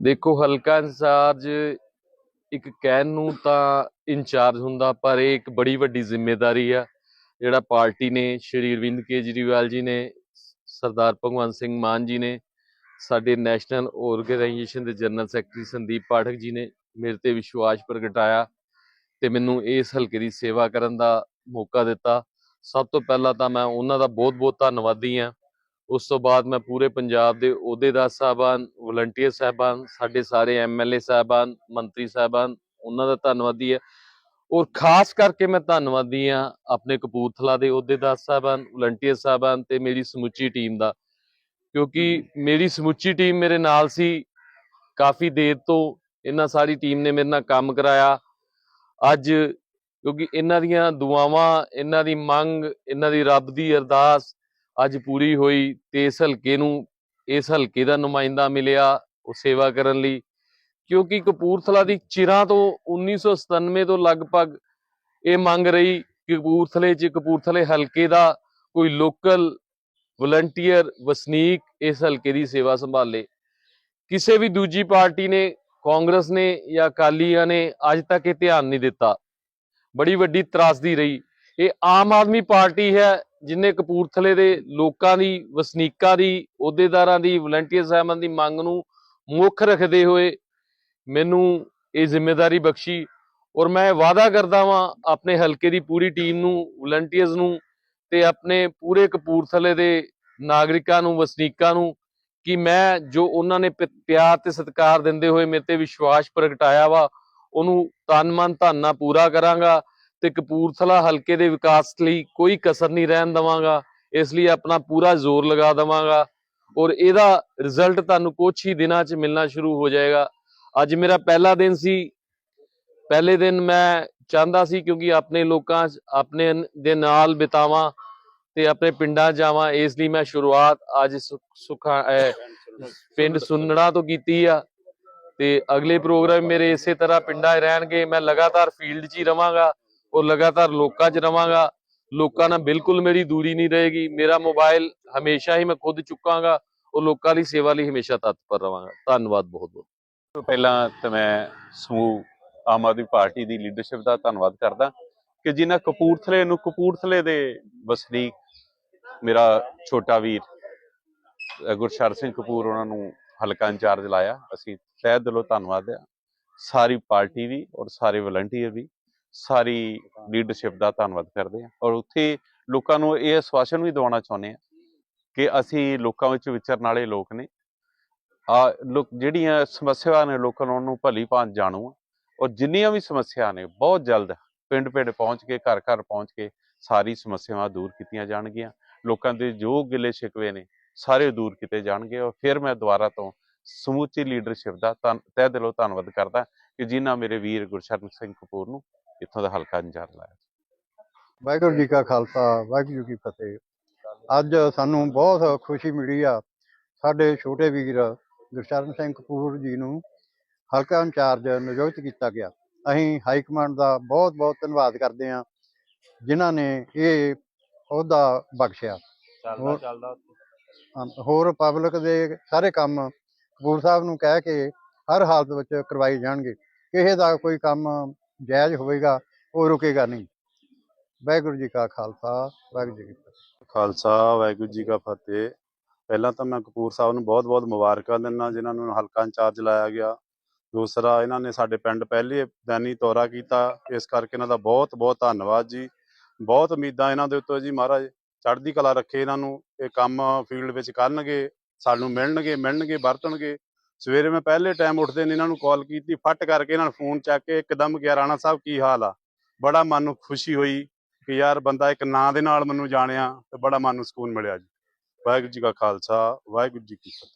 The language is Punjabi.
ਦੇਖੋ, ਹਲਕਾ ਇੰਚਾਰਜ ਇੱਕ ਕਹਿਣ ਨੂੰ ਤਾਂ ਇੰਚਾਰਜ ਹੁੰਦਾ, ਪਰ ਇਹ ਇੱਕ ਬੜੀ ਵੱਡੀ ਜ਼ਿੰਮੇਵਾਰੀ ਆ। ਜਿਹੜਾ ਪਾਰਟੀ ਨੇ, ਸ਼੍ਰੀ ਅਰਵਿੰਦ ਕੇਜਰੀਵਾਲ ਜੀ ਨੇ, ਸਰਦਾਰ ਭਗਵੰਤ ਸਿੰਘ ਮਾਨ ਜੀ ਨੇ, ਸਾਡੇ ਨੈਸ਼ਨਲ ਆਰਗੇਨਾਈਜੇਸ਼ਨ ਦੇ ਜਨਰਲ ਸੈਕਟਰੀ ਸੰਦੀਪ ਪਾਠਕ ਜੀ ਨੇ ਮੇਰੇ ਤੇ ਵਿਸ਼ਵਾਸ ਪ੍ਰਗਟਾਇਆ ਤੇ ਮੈਨੂੰ ਇਸ ਹਲਕੇ ਦੀ ਸੇਵਾ ਕਰਨ ਦਾ ਮੌਕਾ ਦਿੱਤਾ। ਸਭ ਤੋਂ ਪਹਿਲਾਂ ਤਾਂ ਮੈਂ ਉਹਨਾਂ ਦਾ ਬਹੁਤ-ਬਹੁਤ ਧੰਨਵਾਦੀ ਹਾਂ। ਉਸ ਤੋਂ ਬਾਅਦ ਮੈਂ ਪੂਰੇ ਪੰਜਾਬ ਦੇ ਅਹੁਦੇਦਾਰ ਸਾਹਿਬਾਨ ਵਲੰਟੀਅਰ ਸਾਹਿਬਾਨ, ਸਾਡੇ ਸਾਰੇ ਐਮਐਲਏ ਸਾਹਿਬਾਨ, ਮੰਤਰੀ ਸਾਹਿਬਾਨ, ਉਹਨਾਂ ਦਾ ਧੰਨਵਾਦੀ ਹੈ। ਔਰ ਖਾਸ ਕਰਕੇ ਮੈਂ ਧੰਨਵਾਦੀ ਹਾਂ ਆਪਣੇ ਕਪੂਰਥਲਾ ਦੇ ਅਹੁਦੇਦਾਰ ਸਾਹਿਬਾਨ ਵਲੰਟੀਅਰ ਸਾਹਿਬਾਨ ਤੇ ਮੇਰੀ ਸਮੁੱਚੀ ਟੀਮ ਦਾ। ਕਿਉਂਕਿ ਮੇਰੀ ਸਮੁੱਚੀ ਟੀਮ ਮੇਰੇ ਨਾਲ ਸੀ ਕਾਫੀ ਦੇਰ ਤੋਂ, ਇਹਨਾਂ ਸਾਰੀ ਟੀਮ ਨੇ ਮੇਰੇ ਨਾਲ ਕੰਮ ਕਰਾਇਆ। ਅੱਜ ਕਿਉਂਕਿ ਇਹਨਾਂ ਦੀਆਂ ਦੁਆਵਾਂ, ਇਹਨਾਂ ਦੀ ਮੰਗ, ਇਹਨਾਂ ਦੀ ਰੱਬ ਦੀ ਅਰਦਾਸ ਅੱਜ ਪੂਰੀ ਹੋਈ ਤੇ ਇਸ ਹਲਕੇ ਨੂੰ, ਇਸ ਹਲਕੇ ਦਾ ਨੁਮਾਇੰਦਾ ਮਿਲਿਆ ਉਹ ਸੇਵਾ ਕਰਨ ਲਈ, ਕਿਉਂਕਿ ਕਪੂਰਥਲਾ ਦੀ ਚਿਰਾਂ ਤੋਂ 1997 ਤੋਂ ਲਗਭਗ ਇਹ ਮੰਗ ਰਹੀ ਕਪੂਰਥਲੇ 'ਚ, ਕਪੂਰਥਲੇ ਹਲਕੇ ਦਾ ਕੋਈ ਲੋਕਲ ਵਲੰਟੀਅਰ, ਵਸਨੀਕ ਇਸ ਹਲਕੇ ਦੀ ਸੇਵਾ ਸੰਭਾਲੇ। ਕਿਸੇ ਵੀ ਦੂਜੀ ਪਾਰਟੀ ਨੇ, ਕਾਂਗਰਸ ਨੇ ਜਾਂ ਅਕਾਲੀਆਂ ਨੇ ਅੱਜ ਤੱਕ ਇਹ ਧਿਆਨ ਨਹੀਂ ਦਿੱਤਾ। ਬੜੀ ਵੱਡੀ ਤਰਾਸਦੀ ਰਹੀ। ਇਹ ਆਮ ਆਦਮੀ ਪਾਰਟੀ ਹੈ, ਜਿਨੇ ਕਪੂਰਥਲੇ ਦੇ ਲੋਕਾਂ ਦੀ, ਵਸਨੀਕਾਂ ਦੀ, ਅਹੁਦੇਦਾਰਾਂ ਦੀ, ਵਲੰਟੀਅਰ ਸਾਹਿਬਾਨ ਦੀ ਮੰਗ ਨੂੰ ਮੁੱਖ ਰੱਖਦੇ ਹੋਏ ਮੈਨੂੰ ਇਹ ਜ਼ਿੰਮੇਵਾਰੀ ਬਖਸ਼ੀ ਔਰ ਮੈਂ ਵਾਅਦਾ ਕਰਦਾ ਵਾਂ ਆਪਣੇ ਹਲਕੇ ਦੀ ਪੂਰੀ ਟੀਮ ਨੂੰ, ਵਲੰਟੀਅਰਸ ਨੂੰ ਤੇ ਆਪਣੇ ਪੂਰੇ ਕਪੂਰਥਲੇ ਦੇ ਨਾਗਰਿਕਾਂ ਨੂੰ, ਵਸਨੀਕਾਂ ਨੂੰ ਕਿ ਮੈਂ ਜੋ ਉਹਨਾਂ ਨੇ ਪਿਆਰ ਤੇ ਸਤਿਕਾਰ ਦਿੰਦੇ ਹੋਏ ਮੇਰੇ ਤੇ ਵਿਸ਼ਵਾਸ ਪ੍ਰਗਟਾਇਆ ਵਾ, ਉਹਨੂੰ ਤਨ ਮਨ ਧੰਨਾ ਪੂਰਾ ਕਰਾਂਗਾ ਤੇ ਕਪੂਰਥਲਾ ਹਲਕੇ ਦੇ ਵਿਕਾਸ ਲਈ ਕੋਈ ਕਸਰ ਨਹੀਂ ਰਹਿਣ ਦਵਾਂਗਾ, ਇਸ ਲਈ ਆਪਣਾ ਪੂਰਾ ਜ਼ੋਰ ਲਗਾ ਦਵਾਂਗਾ ਔਰ ਇਹਦਾ ਰਿਜ਼ਲਟ ਤੁਹਾਨੂੰ ਕੁਝ ਹੀ ਦਿਨਾਂ 'ਚ ਮਿਲਣਾ ਸ਼ੁਰੂ ਹੋ ਜਾਏਗਾ। ਅੱਜ ਮੇਰਾ ਪਹਿਲਾ ਦਿਨ ਸੀ, ਪਹਿਲੇ ਦਿਨ ਮੈਂ ਚਾਹੁੰਦਾ ਸੀ ਕਿਉਂਕਿ ਆਪਣੇ ਲੋਕਾਂ 'ਚ, ਆਪਣੇ ਦੇ ਨਾਲ ਬਿਤਾਵਾਂ ਤੇ ਆਪਣੇ ਪਿੰਡਾਂ ਜਾਵਾਂ, ਇਸ ਲਈ ਮੈਂ ਸ਼ੁਰੂਆਤ ਅੱਜ ਸੁ- ਸੁਖਾ ਪਿੰਡ ਸੁੰਨੜਾ ਤੋਂ ਕੀਤੀ ਆ ਤੇ ਅਗਲੇ ਪ੍ਰੋਗਰਾਮ ਮੇਰੇ ਇਸੇ ਤਰ੍ਹਾਂ ਪਿੰਡਾਂ 'ਚ ਰਹਿਣਗੇ, ਮੈਂ ਲਗਾਤਾਰ ਫੀਲਡ 'ਚ ਹੀ ਰਵਾਂਗਾ ਔਰ ਲਗਾਤਾਰ ਲੋਕਾਂ 'ਚ ਰਵਾਂਗਾ, ਲੋਕਾਂ ਨਾਲ ਬਿਲਕੁਲ ਮੇਰੀ ਦੂਰੀ ਨਹੀਂ ਰਹੇਗੀ, ਮੇਰਾ ਮੋਬਾਈਲ ਹਮੇਸ਼ਾ ਹੀ ਮੈਂ ਖੁਦ ਚੁੱਕਾਂਗਾ ਔਰ ਲੋਕਾਂ ਦੀ ਸੇਵਾ ਲਈ ਹਮੇਸ਼ਾ ਤਤਪਰ ਰਵਾਂਗਾ। ਧੰਨਵਾਦ ਬਹੁਤ ਬਹੁਤ। ਪਹਿਲਾਂ ਤਾਂ ਮੈਂ ਸਮੂਹ ਆਮ ਆਦਮੀ ਪਾਰਟੀ ਦੀ ਲੀਡਰਸ਼ਿਪ ਦਾ ਧੰਨਵਾਦ ਕਰਦਾ ਕਿ ਜਿਨ੍ਹਾਂ ਕਪੂਰਥਲੇ ਨੂੰ ਕਪੂਰਥਲੇ ਦੇ ਵਸਨੀਕ ਮੇਰਾ ਛੋਟਾ ਵੀਰ ਗੁਰਸ਼ਰ ਸਿੰਘ ਕਪੂਰ ਉਹਨਾਂ ਨੂੰ ਹਲਕਾ ਇੰਚਾਰਜ ਲਾਇਆ। ਅਸੀਂ ਤਹਿ ਦਿਲੋਂ ਧੰਨਵਾਦ ਆ ਸਾਰੀ ਪਾਰਟੀ ਵੀ ਔਰ ਸਾਰੇ ਵਲੰਟੀਅਰ ਵੀ। ਸਾਰੀ ਲੀਡਰਸ਼ਿਪ ਦਾ ਧੰਨਵਾਦ ਕਰਦੇ ਆ ਔਰ ਉੱਥੇ ਲੋਕਾਂ ਨੂੰ ਇਹ ਆਸ਼ਵਾਸਨ ਵੀ ਦਿਵਾਉਣਾ ਚਾਹੁੰਦੇ ਆ ਕਿ ਅਸੀਂ ਲੋਕਾਂ ਵਿੱਚ ਵਿਚਰਨ ਵਾਲੇ ਲੋਕ ਨੇ। ਆ ਲੋਕ ਜਿਹੜੀਆਂ ਸਮੱਸਿਆਵਾਂ ਨੇ ਲੋਕਾਂ ਨੂੰ ਉਹਨੂੰ ਭਲੀ ਭਾਂਤ ਜਾਣੂ ਆ। ਔਰ ਜਿੰਨੀਆਂ ਵੀ ਸਮੱਸਿਆ ਨੇ ਬਹੁਤ ਜਲਦ ਪਿੰਡ ਪਿੰਡ ਪਹੁੰਚ ਕੇ ਘਰ ਘਰ ਪਹੁੰਚ ਕੇ ਸਾਰੀ ਸਮੱਸਿਆਵਾਂ ਦੂਰ ਕੀਤੀਆਂ ਜਾਣਗੀਆਂ। ਲੋਕਾਂ ਦੇ ਜੋ ਗਿਲੇ ਸ਼ਿਕਵੇ ਨੇ ਸਾਰੇ ਦੂਰ ਕੀਤੇ ਜਾਣਗੇ। ਔਰ ਫਿਰ ਮੈਂ ਦੁਬਾਰਾ ਤੋਂ ਸਮੁੱਚੀ ਲੀਡਰਸ਼ਿਪ ਦਾ ਤਹਿ ਦਿਲੋਂ ਧੰਨਵਾਦ ਕਰਦਾ ਕਿ ਜਿਨ੍ਹਾਂ ਮੇਰੇ ਵੀਰ ਗੁਰਸ਼ਰਨ ਸਿੰਘ ਕਪੂਰ ਨੂੰ ਇੱਥੋਂ ਦਾ ਹਲਕਾ ਇੰਚਾਰਜ ਲਾਇਆ ਵਾਹਿਗੁਰੂ ਜੀ ਕਾ ਖਾਲਸਾ ਵਾਹਿਗੁਰੂ ਜੀ ਕੀ ਫਤਿਹ। ਅੱਜ ਸਾਨੂੰ ਬਹੁਤ ਖੁਸ਼ੀ ਮਿਲੀ ਆ ਸਾਡੇ ਛੋਟੇ ਵੀਰ ਗੁਰਸ਼ਰਨ ਸਿੰਘ ਕਪੂਰ ਜੀ ਨੂੰ ਹਲਕਾ ਇੰਚਾਰਜ ਨਿਯੁਕਤ ਕੀਤਾ ਗਿਆ। ਅਸੀਂ ਹਾਈ ਕਮਾਂਡ ਦਾ ਬਹੁਤ ਬਹੁਤ ਧੰਨਵਾਦ ਕਰਦੇ ਹਾਂ ਜਿਨ੍ਹਾਂ ਨੇ ਇਹ ਅਹੁਦਾ ਬਖਸ਼ਿਆ। ਹੋਰ ਪਬਲਿਕ ਦੇ ਸਾਰੇ ਕੰਮ ਕਪੂਰ ਸਾਹਿਬ ਨੂੰ ਕਹਿ ਕੇ ਹਰ ਹਾਲਤ ਵਿੱਚ ਕਰਵਾਏ ਜਾਣਗੇ। ਕਿਸੇ ਦਾ ਕੋਈ ਕੰਮ ਜਾਇਜ਼ ਹੋਵੇਗਾ, ਉਹ ਰੁਕੇਗਾ ਨਹੀਂ। ਵਾਹਿਗੁਰੂ ਜੀ ਕਾ ਖਾਲਸਾ, ਵਾਹਿਗੁਰੂ ਜੀ ਕੀ ਫਤਿਹ। ਖਾਲਸਾ, ਵਾਹਿਗੁਰੂ ਜੀ ਕਾ ਫਤਿਹ। ਪਹਿਲਾਂ ਤਾਂ ਮੈਂ ਕਪੂਰ ਸਾਹਿਬ ਨੂੰ ਬਹੁਤ-ਬਹੁਤ ਮੁਬਾਰਕਾਂ ਦਿੰਦਾ, ਜਿਨ੍ਹਾਂ ਨੂੰ ਹਲਕਾ ਇੰਚਾਰਜ ਲਾਇਆ ਗਿਆ। ਦੂਸਰਾ, ਇਹਨਾਂ ਨੇ ਸਾਡੇ ਪਿੰਡ ਪਹਿਲੇ ਦਾਨੀ ਦੌਰਾ ਕੀਤਾ। ਇਸ ਕਰਕੇ ਇਹਨਾਂ ਦਾ ਬਹੁਤ-ਬਹੁਤ ਧੰਨਵਾਦ ਜੀ। ਬਹੁਤ ਉਮੀਦਾਂ ਇਹਨਾਂ ਦੇ ਉੱਤੇ ਜੀ, ਮਹਾਰਾਜ ਚੜ੍ਹਦੀ ਕਲਾ ਰੱਖੇ ਇਹਨਾਂ ਨੂੰ। ਇਹ ਕੰਮ ਫੀਲਡ ਵਿੱਚ ਕਰਨਗੇ, ਸਾਨੂੰ ਮਿਲਣਗੇ ਮਿਲਣਗੇ, ਵਰਤਣਗੇ। ਸਵੇਰੇ ਮੈਂ ਪਹਿਲੇ ਟਾਈਮ ਉੱਠਦੇ ਨੇ ਇਹਨਾਂ ਨੂੰ ਕਾਲ ਕੀਤੀ, ਫੱਟ ਕਰਕੇ ਇਹਨਾਂ ਨੂੰ ਫੋਨ ਚੱਕ ਕੇ ਇੱਕਦਮ ਗਿਆ ਰਾਣਾ ਸਾਹਿਬ ਕੀ ਹਾਲ ਆ? ਬੜਾ ਮਨ ਨੂੰ ਖੁਸ਼ੀ ਹੋਈ ਕਿ ਯਾਰ ਬੰਦਾ ਇੱਕ ਨਾਂ ਦੇ ਨਾਲ ਮੈਨੂੰ ਜਾਣਿਆ ਤੇ ਬੜਾ ਮਨ ਨੂੰ ਸਕੂਨ ਮਿਲਿਆ ਜੀ। ਵਾਹਿਗੁਰੂ ਜੀ ਕਾ ਖਾਲਸਾ, ਵਾਹਿਗੁਰੂ ਜੀ ਕੀ ਫਤਿਹ।